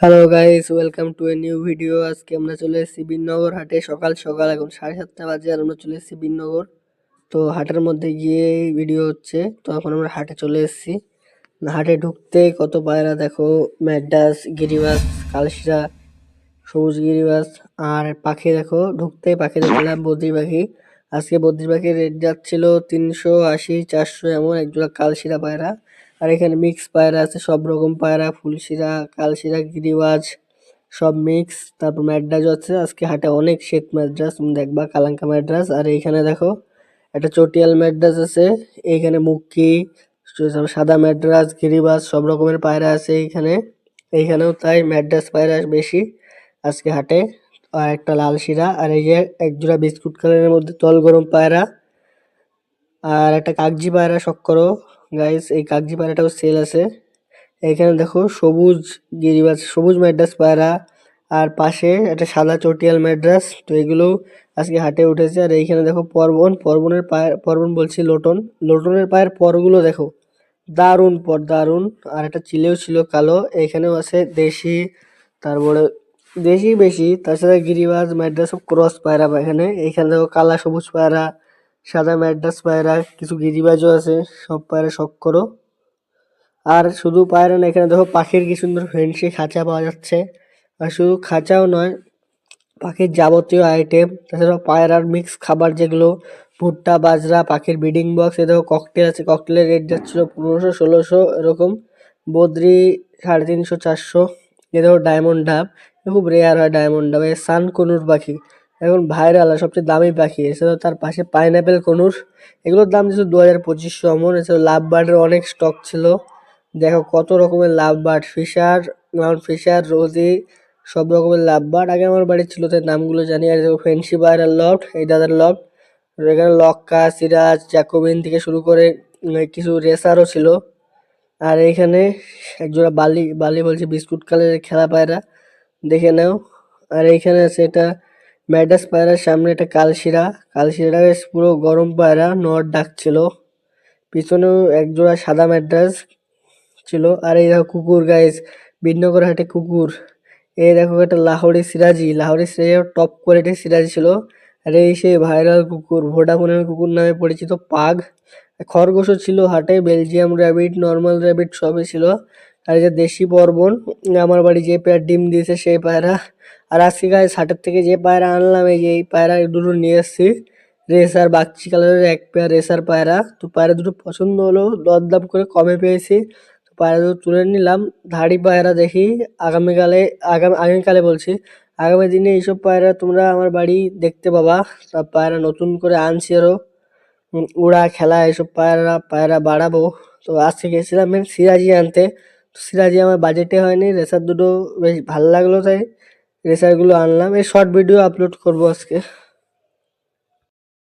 Hello guys welcome to a new video আজকে আমরা চলে এসেছি বিনগর হাটে। সকাল সকাল, এখন সাড়ে সাতটা বাজে আর আমরা চলে এসেছি বিনগর তো হাটের মধ্যে গিয়ে ভিডিও হচ্ছে। তো এখন আমরা হাটে চলে এসেছি। হাটে ঢুকতে কত পায়রা দেখো? ম্যাডাস, গিরিবাস, কালশিরা, সবুজ গিরিবাস আর পাখি দেখো। ঢুকতে পাখি দেখলাম বদ্রি পাখি। আজকে বদ্রি পাখির রেট যাচ্ছিল তিনশো আশি, চারশো এমন, একজোড়া কালশিরা পায়রা। আর এখানে মিক্স পায়রা আছে, সব রকম পায়রা, ফুলশিরা, কালশিরা, গিরিবাজ, সব মিক্স তারপর ম্যাড্রাস আছে। আজকে হাটে অনেক শ্বেত ম্যাড্রাস তুমি দেখবা, কালাঙ্কা ম্যাড্রাস আর এইখানে দেখো, একটা চটিয়াল ম্যাড্রাস আছে, এইখানে মুক্কি সাদা ম্যাড্রাস গিরিবাজ, সব রকমের পায়রা আছে এইখানে। এইখানেও তাই ম্যাড্রাস পায়রা বেশি আজকে হাটে। আর একটা লাল শিরা আর এই যে একজোড়া বিস্কুট কালারের মধ্যে তল গরম পায়রা। আর একটা কাগজি পায়রা শখ করো গাইস এই কাগজি পায়রাটাও সেল আছে। এখানে দেখো সবুজ গিরিবাজ, সবুজ ম্যাড্রাস পায়রা আর পাশে একটা সাদা চটিয়াল ম্যাড্রাস। তো এগুলো আজকে হাটে উঠেছে। আর এইখানে দেখো পর্বন, পর্বনের পায়ের, পর্বন বলছি লোটন। লোটনের পায়ের পরগুলো দেখো, দারুণ পর, দারুণ। আর একটা চিলেও ছিল কালো এখানেও আছে দেশি, তারপরে দেশি বেশি তাছাড়া গিরিবাজ, ম্যাড্রাস, সব ক্রস পায়রা এখানে। এইখানে দেখো কালা সবুজ পায়রা সাদা ম্যাড্রাস পায়রা, কিছু গিরিবাজও আছে, সব পায়রা শখ করো। আর শুধু পায়রা না, এখানে দেখো পাখির কি সুন্দর ফেন্সি খাঁচা পাওয়া যাচ্ছে। আর শুধু খাঁচাও নয়, পাখির যাবতীয় আইটেম তাছাড়া পায়রার মিক্স খাবার যেগুলো, ভুট্টা, বাজরা, পাখির ব্রিডিং বক্স এ দেখো ককটেল আছে ককটেলের রেট যাচ্ছিল পনেরোশো, ষোলোশো, এরকম। বদ্রি সাড়ে তিনশো, চারশো, এ দেখো ডায়মন্ড ডাব খুব রেয়ার হয় ডায়মন্ড ডাব সান কনুর পাখি। এখন ভাইরাল আর সবচেয়ে দামি পাখি এছাড়াও তার পাশে পাইনাপেল কনুর। এগুলোর দাম ছিল দু হাজার পঁচিশশো এমন এছাড়াও লাভ বার্ডের অনেক স্টক ছিল। দেখো কত রকমের love bird fisher mount fisher, rosy, সব রকমের লাভ বার্ড আগে আমার বাড়ি ছিল, তাই নামগুলো জানি। আর দেখো ফেন্সি বার্ডার লফট এই দাদার লফট এখানে লক্কা, সিরাজ, জ্যাকোবিন থেকে শুরু করে কিছু রেসারও ছিল। আর এইখানে একজোড়া বালি বালি বলছে বিস্কুট কালারের খেলা পায়রা, দেখে নাও। আর এইখানে আছে এটা ম্যাডাস পায়রার সামনে একটা কালশিরা। কালশিরাটা বেশ পুরো গরম পায়রা নট ডাকছিল পিছনেও একজোড়া সাদা ম্যাড্রাস ছিল। আর এই দেখো কুকুর গাইস বিনগর হাটে কুকুর। এই দেখো একটা লাহোরি সিরাজি। লাহোরি সিরাজি টপ কোয়ালিটির সিরাজি ছিল। আর এই সেই ভাইরাল কুকুর, ভোডাফোনের কুকুর নামে পরিচিত পাগ। খরগোশও ছিল হাটে, বেলজিয়াম র্যাবিট নর্মাল র্যাবিট সবই ছিল। আর এই যে দেশি বর্বন আমার বাড়ি যে পেয়ার ডিম দিয়েছে সেই পায়রা। আর আজকে গায়ে হাটের থেকে যে পায়রা আনলাম, এই যে এই পায়রা দুটো নিয়ে এসেছি। রেসার বাচ্চি কালারের এক পেয়ার রেসার পায়রা। তো পায়রা দুটো পছন্দ হলো, দরদাম করে কমে পেয়েছি। তো পায়রা দুটো তুলে নিলাম। ধাড়ি পায়রা দেখি, আগামীকালে, আগামী, আগামীকালে বলছি। আগামী দিনে এইসব পায়রা তোমরা আমার বাড়ি দেখতে পাবা। তা পায়রা নতুন করে আনছি আরও উড়া, খেলা এসব পায়রা পায়রা বাড়াবো। তো আজকে গেছিলাম সিরাজি আনতে। সিরাজি আমার বাজেটে হয়নি, রেসার দুটো বেশ ভালো লাগল তাই। রেসারগুলো আনলাম। এই শর্ট ভিডিও আপলোড করব আজকে।